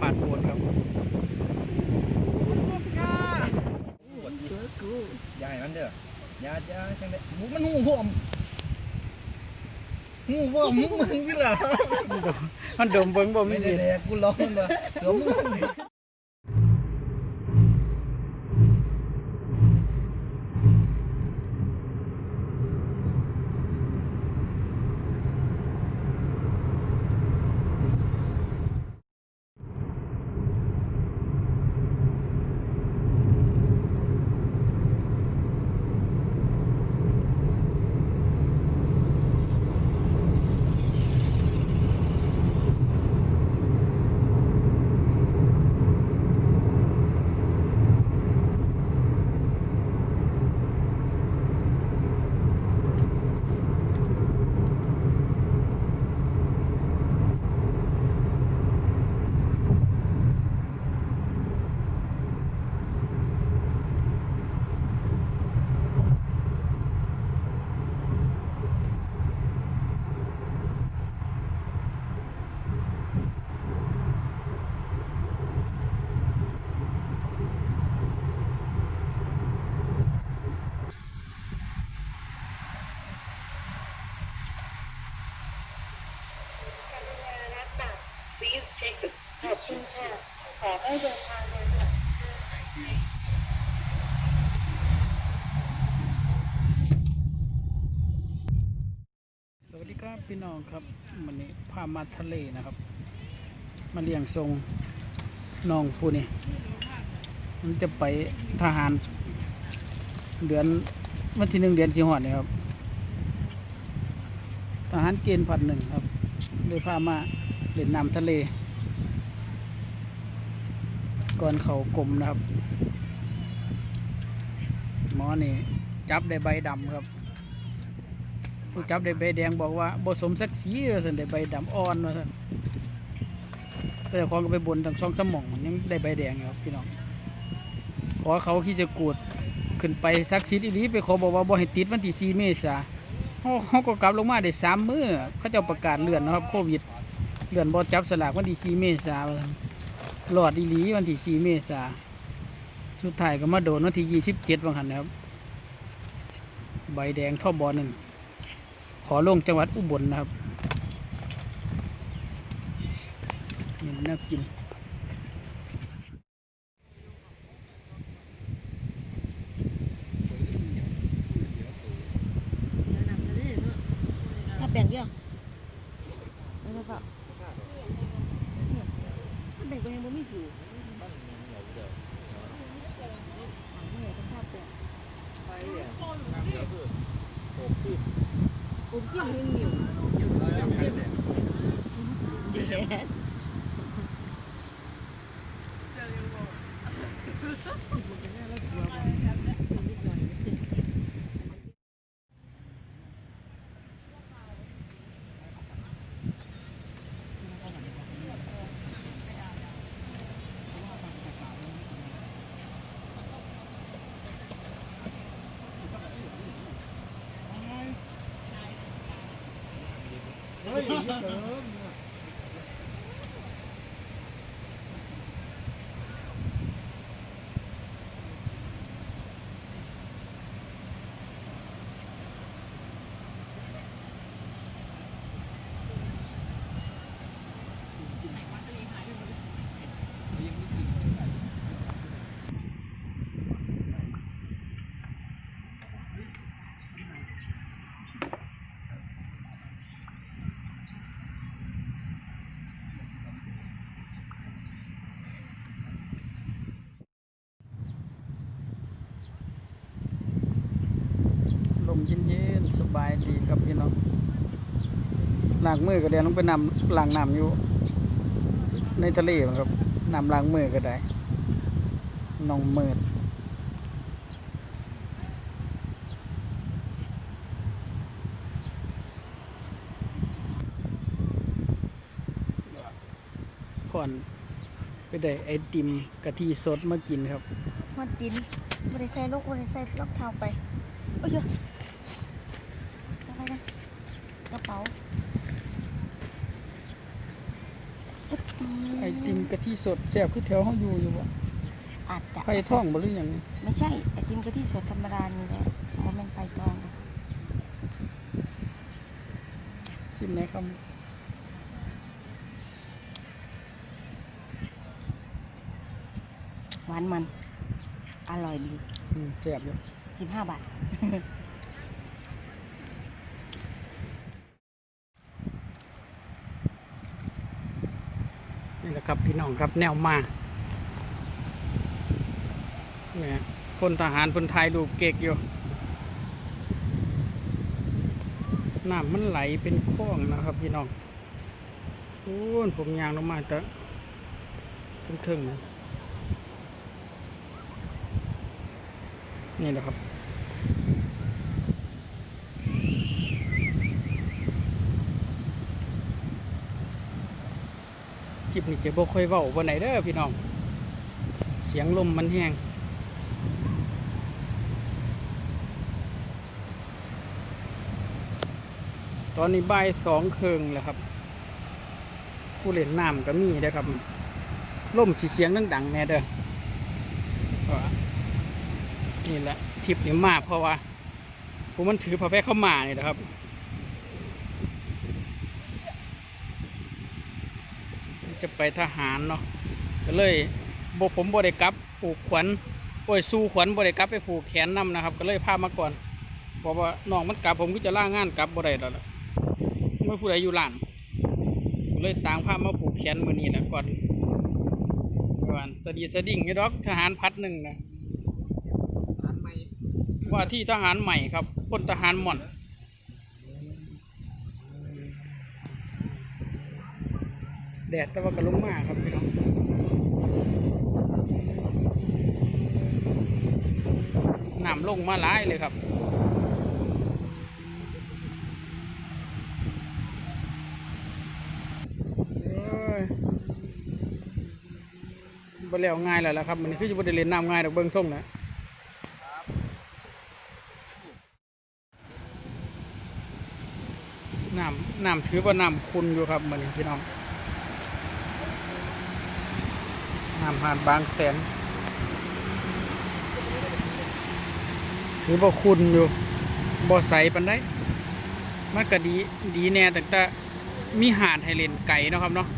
ผ่านโบนครับยายมันเด้อยาจ้าจังได๋หมูมันหูพวกหูพวกมึงมึงนี่ล่ะมันดมเบิ่งบ่มีไม่ได้เห็นแดกกูร้องมันว่าสวมมึง ขอบ คุณค่ะขอให้เดินทางโดยปลอดภัยสวัสดีครับพี่น้องครับวันนี้พามาทะเลนะครับ มาเลี้ยงทรงน้องผู้นี้มันจะไปทหาร เดือนวันที่หนึ่งเดือนสิงหาเนี่ยครับ ทหารเกณฑ์ผัดหนึ่งครับเลยพามาเล่นน้ำทะเล ก่อนเขากลมนะครับ หมอนี่ จับได้ใบดำครับผู้จับได้ใบแดงบอกว่าบ่สมศักดิ์ศรีว่าซั่นได้ใบดำอ่อนว่าซั่นแต่ของก็ไปบนทั้งช่องสมองยังได้ใบแดงครับพี่น้องขอเขาที่จะกูดขึ้นไปศักดิ์สิทธิ์อีหลีไปขอบอกว่าบ่ให้ติดวันที่4เมษาเฮาก็กลับลงมาได้3มื้อเขาจ้าประกาศเลื่อนนะครับโควิดเลื่อนบ่จับสลากวันที่4เมษา หลอดอีหลีวันที่4เมษาสุดท้ายก็มาโดนวันที่27ว่าหั่นนะครับ ใบแดงท่อบอลหนึ่ง ขอลงจังหวัดอุบลนะครับนี่น่ากิน ถ้าแบ่งเยอะแล้วก็ถ้าแบ่งก็ยังไม่มีสูงผมกินให้เหนียว เด็ดลมเย็นๆสบาย ดีครับพี่น้องหล้างมือก็เดี๋ยวลงไปนำหล้างน้ำอยู่ ในทะเลมั้งครับน้ำล้างมือก็ได้น้องมืดก่อนไปได้ไอติมกะทิสดมากินครับมันตินบริใส่ลูกบริใส่รองเท้าไป โอ้ย นะกระเป๋าอึ๊บอืมไอติมกะทิสดแซ่บคือแถวเฮาอยู่อยู่บ่อาจจะไผ่ท่องบ่หรือหยังไม่ใช่ไอติมกะทิสดธรรมดานี่แหละโมเมนไผ่ทองนะชิมไหนครับหวานมัน อร่อยดีอืมแซ่บอยู่สิบห้าบาท นะครับ พี่น้องครับแนวมาเนี่ยพลทหารพลไทยดูเก๊กอยู่น้ำมันไหลเป็นคลองนะครับ พี่น้องโอ้ผมยางลงมาแต่ถึงถึงๆนี่แหละครับ คลิปนี้จะบ่ค่อยเว้าวันไหนเด้อพี่น้อง เสียงลมมันแห้งตอนนี้บ่ายสองครึ่งแล้วครับ ผู้เล่นน้ำก็มีเด้ครับล่มสีเสียงดังๆแน่เด้อนี่แหละทิปนี้มาเพราะว่าผมมันถือพระแพรเข้ามานี่นะครับ จะไปทหารเนาะก็เลยบผมบริกลับผูกขวัญโอ้ยสู้ขวัญบริกลับไปผูกแขนนํนะครับ ก็เลยพามาก่อนบอกว่าน้องมันกลับผมก็จะล่างานกลับบ่ได้แล้วล่ะเมื่อผู้ใดอยู่ร้านก็เลยต่างพามาผูกแขนมือนี้นะก่อนประมาณสะดีสะดิ่งไอ้ดอกทหารพัดหนึ่งนะว่าที่ทหารใหม่ครับพลทหารหม่อน แดดแต่ว่าก็ลงมากครับพี่น้องน้ำลงมาหลายเลยครับเอ้ยบ่แล้วง่ายแล้วละครับ มันคือจะบ่ได้เลนน้ำง่ายดอกเบิ่งส่งนะน้ำน้ำถือว่าน้ำคุณอยู่ครับเหมันพี่น้อง น้ำหาดบางแสนถือบ่คุณอยู่บ่ใสปันได้มันก็ดีดีแน่แต่แต่มีหาดให้เล่นไก่นะครับเนาะ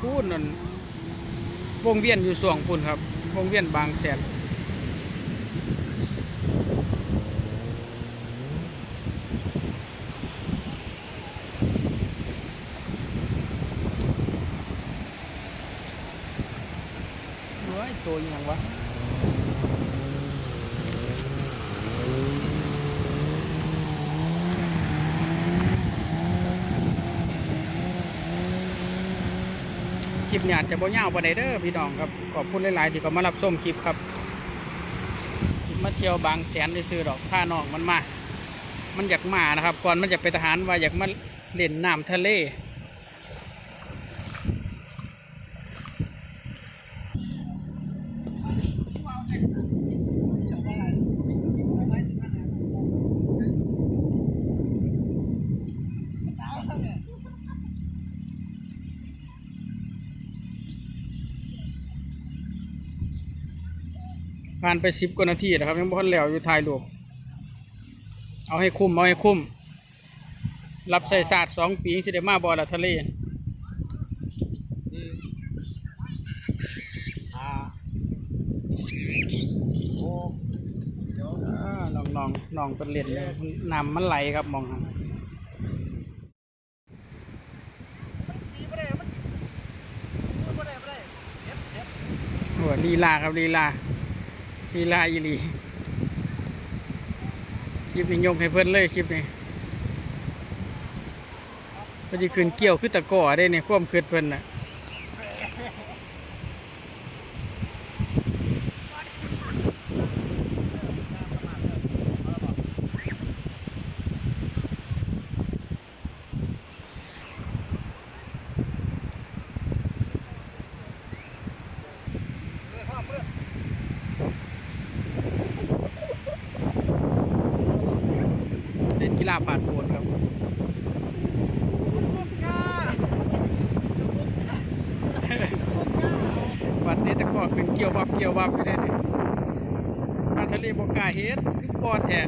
พูดนั่นวงเวียนอยู่ส่วงพุ่นครับ วงเวียนบางแสนโอ้ยตัวอหย่างวะ คลิปเนี่ยอาจจะบ่ยาวปานเด้อพี่น้องครับขอบคุณหลายๆที่เขามารับชมคลิปครับมาเที่ยวบางแสนได้ซื้อดอกผ้านองมันมา มันอยากมานะครับ ก่อนมันจะไปทหารว่าอยากมาเล่นน้ำทะเล ผ่านไปสิบกว่านาทีนะครับ ยังบ่ทันแล้วอยู่ถ่ายรูปเอาให้คุ้มเอาให้คุ้ม รับใส่ศาสตร์สองปีจะได้มาบอละทะเลสี่าหกเจ็ดอ่าน้องน้องน้องเป็นเล่นเลยนำมันไหลครับมองหาโอ้ลีลาครับลีลา ลีลาอีหลีคลิปนี้ยกให้เพื่อนเลยคลิปนี้พอดีคืนเกี่ยวคือตะก่อได้เนี่ยควมคืนเพื่อนน่ะ เล่นกีฬาผ่านโผนครับ นี่แต่ก็ขึ้นเกี่ยวบับเกี่ยวบับอยู่เด้นี่มาทะเลบกกาเฮ็ดคือปอแท้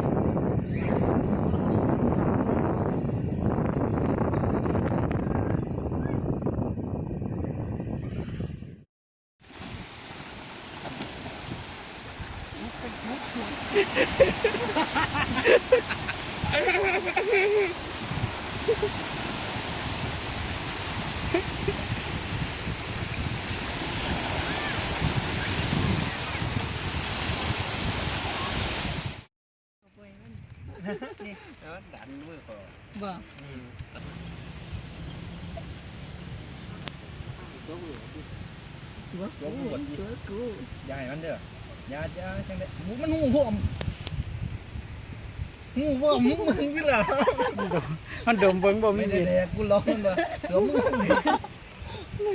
แล้วดันมือก่อนบ่ยกมือดิยายมันเด้อยาอยาจังได้หมูมันหูพวมหูพวมมึงมึงกี่ล่ะมันดมเบิ่งบ่มีเด็กกูร้องมันว่าสือมึงสุ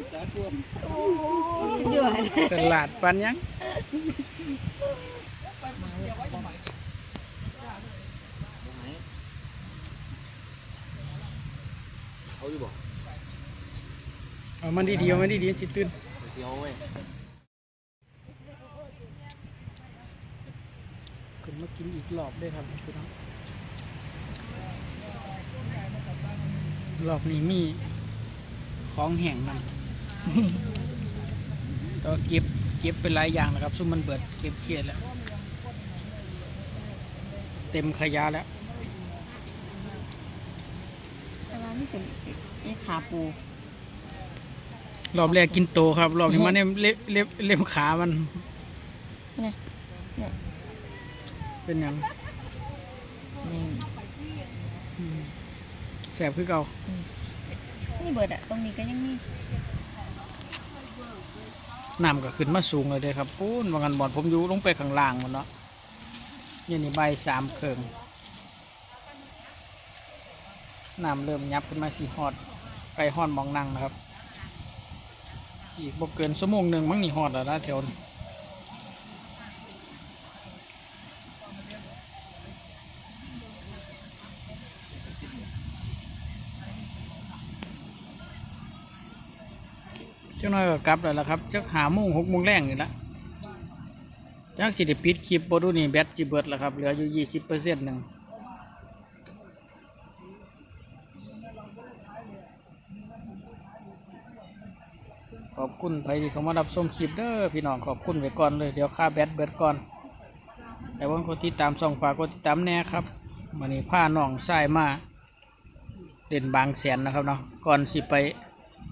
ดยอดสลัดปันยัง เอาอยู่บ่เอามันดีๆเอามันดีๆสิตื่นเสียวเว้ยขึ้นมากินอีกรอบเด้วยครับพี่น้องรอบนี้มีของแห้งนำก็เก็บเก็บเป็นหลายอย่างนะครับซุ่มมันเบิดเก็บเครียดแล้ว เต็มขยะแล้ว อั นนั้นนี่เป็นไอ้ขาปู รอบแรกกินโตครับ รอบนี้มันเล็มเล็บเล็บเล็มขามันเนี่ยเนี่ยเป็นหยังนี่อืมแสบคือเก่าอืมนี่เบิดอะตรงนี้ก็ยังมีน้ำก็ขึ้นมาสูงเลยเด้อครับปูนวางันบอดผมอยู่ลงไปข้างล่างหมันเนาะนี่นี่ใบสามเคิง น้ำเริ่มยับขึ้นมาสีฮอดไกลฮอดมองนั่งนะครับ อีกบ่เกินชั่วโมงหนึ่งมั้งนี่ฮอดแล้วนะแถวนี้เจ้าน้อยก็กลับแล้วล่ะครับจักหาโมงหกโมงแรงนี่และจักสิได้ปิดคลิปบ่ดูนี่แบตสิเบิดแล้วครับ เหลืออยู่ยี่สิบเปอร์เซ็นต์หนึ่ง ขอบคุณไปที่เขามารับชมคลิปเด้อพี่น้องขอบคุณไว้ก่อนเลยเดี๋ยวค่าแบตเบิดก่อน แต่ว่าคนที่ตามส่องฝากกดติดตามแน่ครับวันนี้ผ้าน้องชายมาเด่นบางแสนนะครับเนาะก่อนสิไป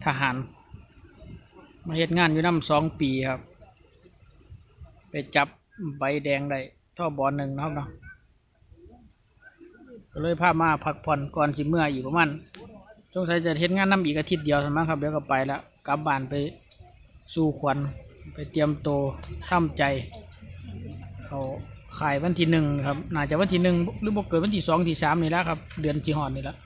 ทหาร มาเฮ็ดงานอยู่น้ำสองปีครับ ไปจับใบแดงได้ท่อบอลหนึ่งนะครับเนาะก็เลยพามาพักผ่อนก่อนสิเมื่ออีกประมาณสงสัยจะเฮ็ดงานน้ำอีกอาทิตย์เดียวสมั้งครับเดี๋ยวก็ไปแล้ว กลับบ้านไปสู่ขวัญไปเตรียมโตวทำใจ เขาขายวันที่หนึ่งครับน่าจะวันที่หนึ่งหรือบกเกิดวันที่สองที่สามนี่แล้วครับ เดือนจีฮอนนี่แล้ว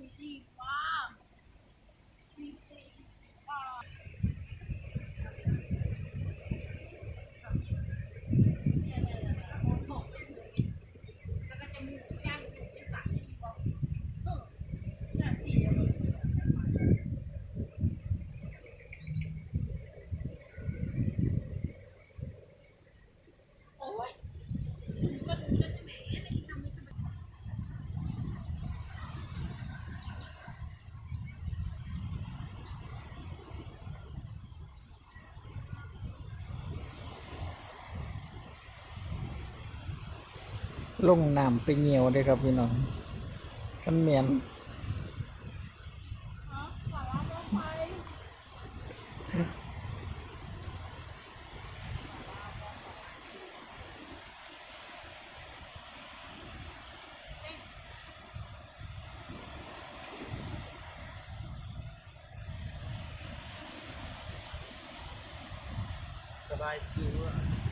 ละ ลงน้ำไปเหี่ยวเด้ครับพี่น้องกันเมียนสบายจิ๋วอะ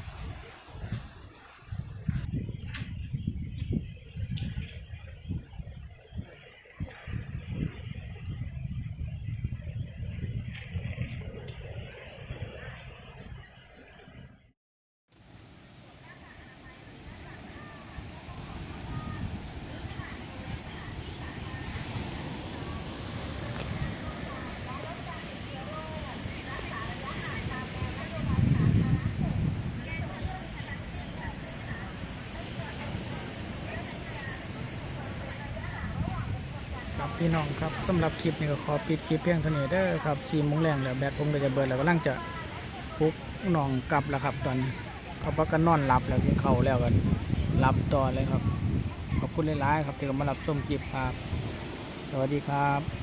ครับพี่น้องครับสำหรับคลิปนี้ก็ขอปิดคลิปเพียงเท่านี้เด้อครับสี่โมงแรงแล้วแบตผมก็จะเบิดแล้วกำลังจะปลุกน้องกลับแล้วครับ ตอนเขาพักกันนอนหลับแล้วกินข้าแล้วกันหลับต่อเลยครับขอบคุณหลายๆครับที่เข้ามารับชมคลิปครับ สวัสดีครับ